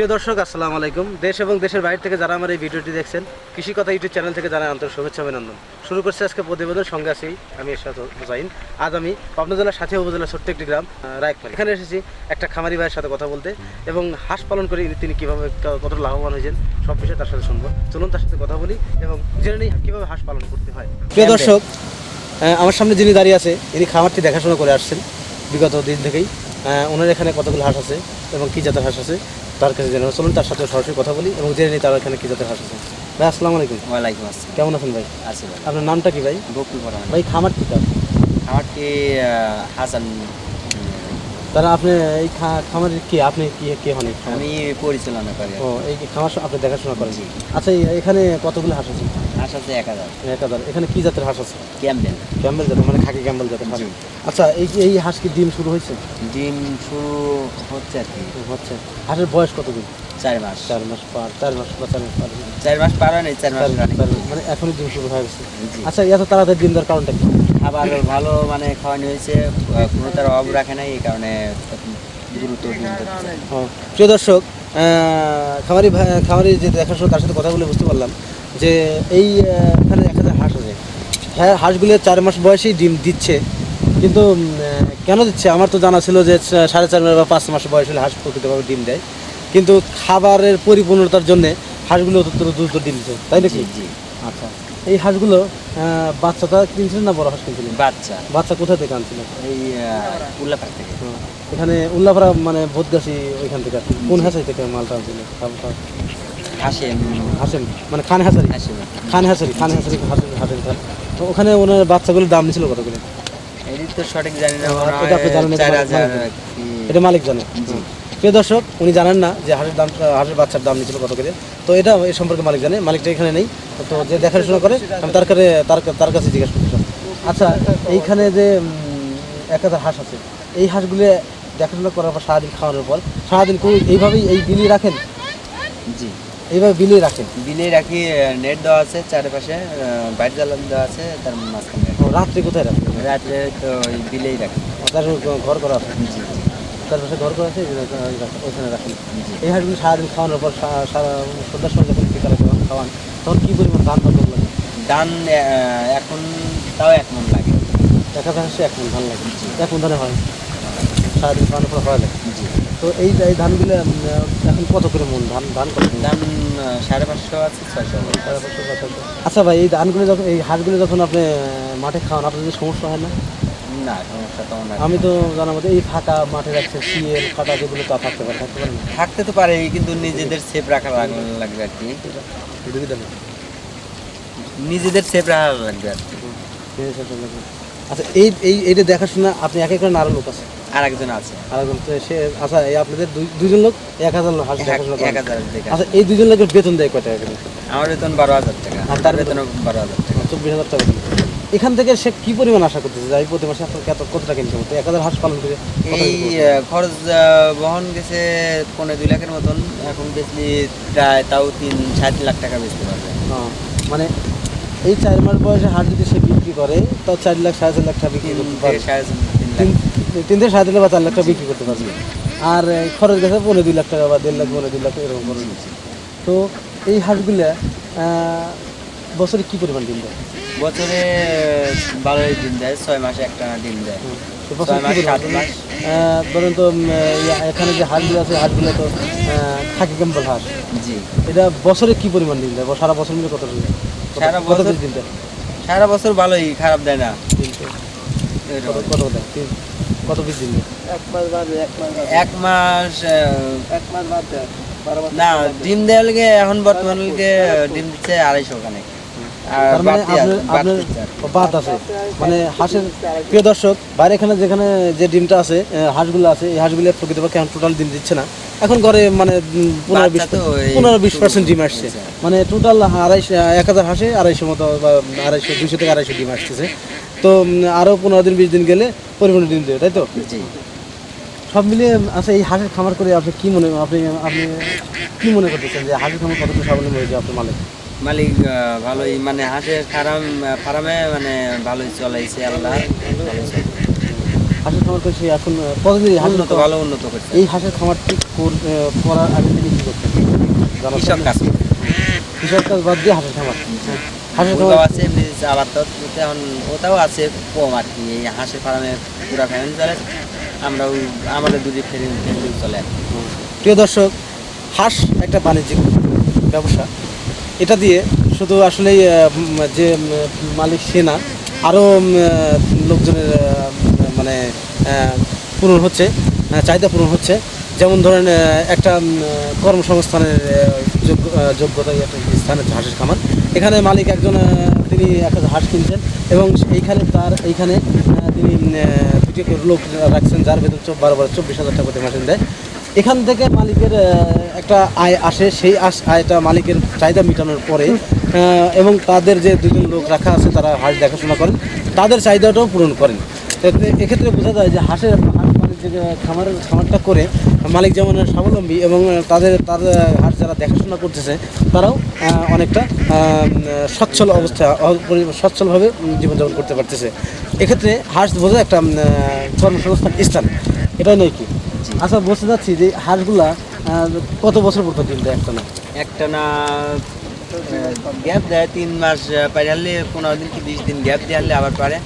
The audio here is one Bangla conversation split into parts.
প্রিয় দর্শক, আসসালামু আলাইকুম। দেশ এবং দেশের বাইরে থেকে যারা আমার এই ভিডিওটি দেখছেন কৃষি কথা ইউটিউব চ্যানেল থেকে জানাই আন্তরিক শুভেচ্ছা, অভিনন্দন। শুরু করছে আজকে প্রতিবেদন সঙ্গে আছি আমি এরশাদ হোসাইন। আজ আমি পাবনা জেলার সাথে উপজেলার ছোট্ট একটি গ্রাম রায়কমারি এখানে এসেছি একটা খামারি ভাইয়ের সাথে কথা বলতে এবং হাঁস পালন করে তিনি কীভাবে কতটা লাভবান হয়েছেন, সব বিষয়ে তার সাথে শুনব। চলুন তার সাথে কথা বলি এবং জেনে নিই কীভাবে হাঁস পালন করতে হয়। প্রিয় দর্শক আমার সামনে যিনি দাঁড়িয়ে আছে, ইনি খামারটি দেখাশোনা করে আসছেন বিগত দিন থেকেই। ওনার এখানে কতগুলো হাঁস আছে এবং কী জাতের হাঁস আছে তার কাছে জেনে চলুন তার সাথে সরাসরি কথা বলি এবং জেনে নিই তার এখানে কি জাতের হাঁস আছে। ভাই আসসালামু আলাইকুম। ওয়ালাইকুম আসসালাম। কেমন আছেন ভাই? আছি ভাই আপনার নামটা কি ভাই? বকুল পড়া ভাই খামার কি তার? কি হাসান তারা আপনি এই খামারের কি আপনি কি কে হন আমি পরিচালনা করি। ও এই খামার আপনি দেখাশোনা করেন। আচ্ছা এখানে কতগুলো হাঁস আছে? হাঁস আছে এক হাজার। এক হাজার। এখানে কি জাতের হাঁস আছে? ক্যাম্বেল। ক্যাম্বেল জাতের মানে খাকি ক্যাম্বেল জাতের হাঁস। আচ্ছা এই এই হাঁস কি ডিম শুরু হয়েছে? ডিম শুরু হচ্ছে আর কি। হচ্ছে। হাঁসের বয়স কতদিন? চার মাস। চার মাস পার চার মাস বা চার মাস পার। চার মাস পার হয় চার মাস চার- running। চার মাস, মানে এখনই ডিম শুরু হয়ে গেছে। আচ্ছা এত তাড়াতাড়ি ডিম দেওয়ার কারণটা কি? খাবার ভালো মানে খাওয়ানো হয়েছে কোনো তার অভাব রাখে নাই এই কারণে দ্রুত ডিম প্রিয় দর্শক আহ, খামারি খামারি যে দেখাশোনা তার সাথে কথা বলে বুঝতে পারলাম। যে এই এখানে এক হাজার হাঁস আছে। হ্যাঁ হাঁসগুলো চার মাস বয়সেই ডিম দিচ্ছে কিন্তু কেন দিচ্ছে? আমার তো জানা ছিল যে সাড়ে চার মাস বা পাঁচ মাস বয়স হলে হাঁস প্রকৃতভাবে ডিম দেয়। কিন্তু খাবারের পরিপূর্ণতার জন্য হাঁসগুলো অত্যন্ত দ্রুত ডিম দিচ্ছে তাই নাকি? জি আচ্ছা। এই হাঁসগুলো বাচ্চাটা কিনছিলেন না বড় হাঁস কিনছিলেন? বাচ্চা। বাচ্চা কোথা থেকে আনছিলেন? এই উল্লাপাক থেকে। এখানে উল্লাপাড়া মানে বোধগাছি ওইখান থেকে। কোন হাসাই থেকে মালটা আনছিলেন? হাসে হাসেন মানে খান হাসারি? হাসে খান হাসারি খান হাসারি হাসেন খান তো ওখানে ওনার বাচ্চাগুলোর দাম নিছিল কত করে? এই তো সঠিক জানি না এটা আপনি জানেন এটা মালিক জানে। প্রিয় দর্শক উনি জানেন না যে হাঁসের দাম হাঁসের বাচ্চার দাম নিছিল কত করে। তো এটা এই সম্পর্কে মালিক জানে মালিকটা এখানে নেই। তো যে দেখাশোনা করে আমি তার কাছে তার তার কাছে জিজ্ঞাসা করছিলাম আচ্ছা এইখানে যে এক হাজার হাঁস আছে এই হাঁসগুলো দেখাশোনা করার পর সারাদিন খাওয়ানোর পর সারাদিন এইভাবেই এই বিলি রাখেন? জি। এইভাবে বিলি রাখেন? বিলে রাখি নেট দেওয়া আছে চারপাশে বাইরে জ্বালান দেওয়া আছে তার মাঝখানে। রাত্রে কোথায় রাখেন? রাত্রে তো ওই বিলেই রাখি। তার ঘর করা আছে? জি। তার পাশে ঘর করা আছে ওইখানে রাখেন। এই হাঁসগুলো সারাদিন খাওয়ানোর পর সারা সন্ধ্যার সময় যখন বিকালে যখন খাওয়ান? তখন কী পরিমাণ ধান পাবো লাগে? ধান এখন তাও এক মন লাগে। হাজার হাঁসে এক মন ধান লাগে। এক মন ধানে হয়। সারাদিন খাওয়ানোর পর হয় লাগে তো এই এই ধানগুলো এখন কত করে মন ধান ধান কত করে? আহ, সাড়ে পাঁচশো আছে ছয়শো সাড়ে পাঁচশো, পাঁচশো। আচ্ছা ভাই এই ধানগুলো যখন এই হাঁসগুলো যখন আপনি মাঠে খাওয়ান আপনাদের সমস্যা হয় না না সমস্যা তো না আমি তো জানার মধ্যে এই ফাঁকা মাঠে রাখছে সিএল কাটা যেগুলো তা থাকতে পারে থাকতে পারে থাকতে তো পারে কিন্তু নিজেদের সেফ রাখা লাগ- লাগবে আর কি। নিজেদের সেফ রাখা লাগবে আর কি। আচ্ছা এই এই এইটা দেখাশোনা আপনি এক এক আরও লোক আছে আর একজন আছে। আরেকজন তো সে আচ্ছা এই আপনাদের দুই- দুইজন লোক? এক হাজার লোক এক। হাজার আচ্ছা এই দুজন লোকের বেতন দেয় কয় টাকা আমার বেতন বারো হাজার টাকা। আর তার বেতন বারো হাজার টাকা। চব্বিশ হাজার টাকা। এখান থেকে সে কি পরিমাণ আশা করতেছে? যে আমি প্রতি মাসে আপনার কত কত টাকা ইনকাম করতে? এক হাজার হাঁস পালন করে এই খরচ বহন গেছে পনেরো দুই লাখের মতন। এখন বেশি প্রায় তাও তিন সাড়ে তিন লাখ টাকা বেচতে পারবে মানে এই চার মাস বয়সে হাঁস যদি সে বিক্রি করে তো চার লাখ সাড়ে চার লাখ টাকা বিক্রি করতে পারবে সাড়ে তিন লাখ। তিন থেকে সাড়ে তিন লাখ বা চার লাখ টাকা বিক্রি করতে পারবে। আর খরচ গেছে পনেরো দুই লাখ টাকা বা দেড় লাখ পনেরো দুই লাখ এরকম খরচ গেছে তো এই হাঁসগুলা বছরে কি পরিমাণ ডিম দেয়? বছরে বারোই দিন দেয় ছয় মাসে একটা ডিম দেয়। ধরেন তো এখানে যে হাঁসগুলো আছে হাঁসগুলো তো খাকি ক্যাম্পল হাঁস জি। এটা বছরে কি পরিমাণ ডিম দেয়? সারা বছর মিলে কত দেয়? কত- সারা বছর- ডিম দেয়? সারা বছর ভালোই খারাপ দেয় না। তিনশো। এরকম। কত পিস ডিম দেয় এক মাস না ডিম দেওয়ার লিগে এখন বর্তমান লিগে ডিম দিচ্ছে আড়াইশো মানে বাদ আছে। মানে হাঁসের প্রিয় দর্শক বাইরে এখানে যেখানে যে ডিমটা আছে হাঁসগুলো আছে এই হাঁসগুলো প্রকৃতপক্ষে এখন টোটাল ডিম দিচ্ছে না। এখন ঘরে মানে পনেরো বিশ পনেরো বিশ পার্সেন্ট ডিম আসছে। মানে টোটাল আড়াইশো এক হাজার হাঁসে আড়াইশো মতো বা আড়াইশো দুশো থেকে আড়াইশো ডিম আসতেছে। তো আরও পনেরো দিন বিশ দিন গেলে পরিমাণে ডিম দেবে তাই তো? সব মিলিয়ে আচ্ছা এই হাঁসের খামার করে আপনি কি মনে আপনি আপনি কি মনে করতেছেন যে হাঁসের খামার কতটা স্বাবলম্বী হয়েছে আপনার মালিক? মালিক ভালোই মানে হাঁসের ফার্ম ফার্মে মানে ভালোই চলাইছে আল্লাহ হাঁসের খামার করছে এখন কতদিন উন্নত ভালো উন্নত করছে। এই হাঁসের খামারটি করার আগে থেকে কি করতেন? কৃষক কাজ কৃষক কাজ বাদ দিয়ে হাঁসের খামার। হাঁসের আছে এমনি আবার তো এখন ওটাও আছে কম আর কি। এই হাঁসের ফার্মে পুরা ফ্যামিলি চলে আমরাও আমাদের দুটি ফ্যামিলি চলে আর। প্রিয় দর্শক হাঁস একটা বাণিজ্যিক ব্যবসা। এটা দিয়ে শুধু আসলে যে মালিক সে না আরও লোকজনের মানে পূরণ হচ্ছে চাহিদা পূরণ হচ্ছে। যেমন ধরেন একটা কর্মসংস্থানের যোগ্যতা হচ্ছে হাঁসের খামার। এখানে মালিক একজন তিনি একটা হাঁস কিনছেন এবং এইখানে তার, এইখানে তিনি লোক রাখছেন যার ভেতর বারো বারো চব্বিশ হাজার টাকা প্রতি মাসে দেয়। এখান থেকে মালিকের একটা আয় আসে। সেই আয়টা মালিকের চাহিদা মেটানোর পরে এবং তাদের যে দুজন লোক রাখা আছে, তারা হাঁস দেখাশোনা করেন। তাদের চাহিদাটাও পূরণ করেন। এক্ষেত্রে বোঝা যায় যে হাঁসের খামারের খামারটা করে মালিক যেমন স্বাবলম্বী এবং তাদের তার হাঁস যারা দেখাশোনা করতেছে তারাও অনেকটা সচ্ছল অবস্থা সচ্ছলভাবে জীবনযাপন করতে পারতেছে। এক্ষেত্রে হাঁস বোঝা একটা কর্মসংস্থান স্থান। এটাই নয় কি। আচ্ছা বলতে চাচ্ছি যে হাঁসগুলা কত বছর পর্যন্ত ডিম দেয় একটা না একটা না গ্যাপ দেয় তিন মাস পাইলে পনেরো দিন কি বিশ দিন গ্যাপ দিয়ে আবার পারে।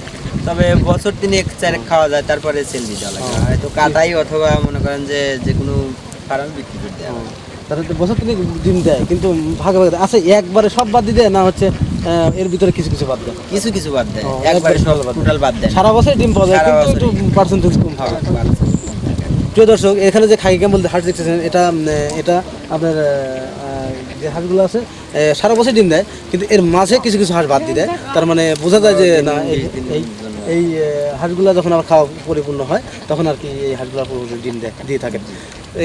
তবে বছর তিনেক চারেক খাওয়া যায় তারপরে সেল দিতে ও। হয়তো কাটাই অথবা মনে করেন যে যে কোনো ফার্ম বিক্রি করতে হবে তাহলে তো বছর থেকে ডিম দেয় কিন্তু ভাগে ভাগে দেয়। আচ্ছা একবারে সব বাদ দিয়ে না হচ্ছে এর ভিতরে কিছু কিছু বাদ দেয়? কিছু কিছু বাদ দেয়। একবারে সব। টোটাল বাদ দেয়। সারা বছর ডিম পাওয়া যায় কিন্তু একটু পার্সেন্টেজ কম হ্যাঁ, হয় বাদ দেয়। প্রিয় দর্শক এখানে যে খাকি বলতে হাঁস দেখতেছেন এটা এটা আপনার যে হাঁসগুলো আছে সারা বছর ডিম দেয় কিন্তু এর মাঝে কিছু কিছু হাঁস বাদ দিয়ে দেয়। তার মানে বোঝা যায় যে না এই এই হাঁসগুলো যখন আবার খাওয়া পরিপূর্ণ হয় তখন আর কি এই হাঁসগুলো ডিম দেয় দিয়ে থাকে।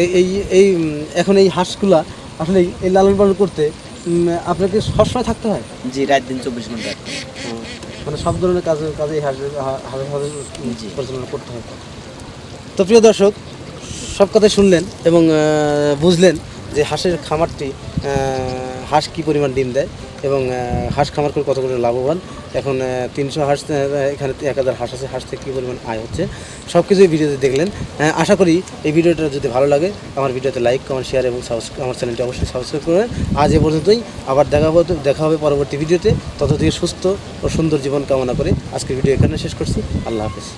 এই এই এই এখন এই হাঁসগুলা আসলে এই- লালন পালন করতে আপনাকে সবসময় থাকতে হয়? জি রাত দিন চব্বিশ ঘণ্টা। মানে সব ধরনের কাজে কাজে এই হাঁস পরিচালনা করতে হয়। তো প্রিয় দর্শক সব কথাই শুনলেন এবং বুঝলেন যে হাঁসের খামারটি হাঁস কী পরিমাণ ডিম দেয় এবং হাঁস খামার করে কত করে লাভবান? এখন তিনশো হাঁস এখানে এক হাজার হাঁস আছে, হাঁস থেকে কী পরিমাণ আয় হচ্ছে? সব কিছুই ভিডিওতে দেখলেন। আশা করি এই ভিডিওটা যদি ভালো লাগে, আমার ভিডিওতে লাইক কমেন্ট শেয়ার এবং সাবস্ক্রাইব আমার চ্যানেলটি অবশ্যই সাবস্ক্রাইব করবেন। আজ এ পর্যন্তই, আবার দেখা দেখা হবে পরবর্তী ভিডিওতে। ততদিকে সুস্থ ও সুন্দর জীবন কামনা করে আজকের ভিডিও এখানে শেষ করছি। আল্লাহ হাফিজ।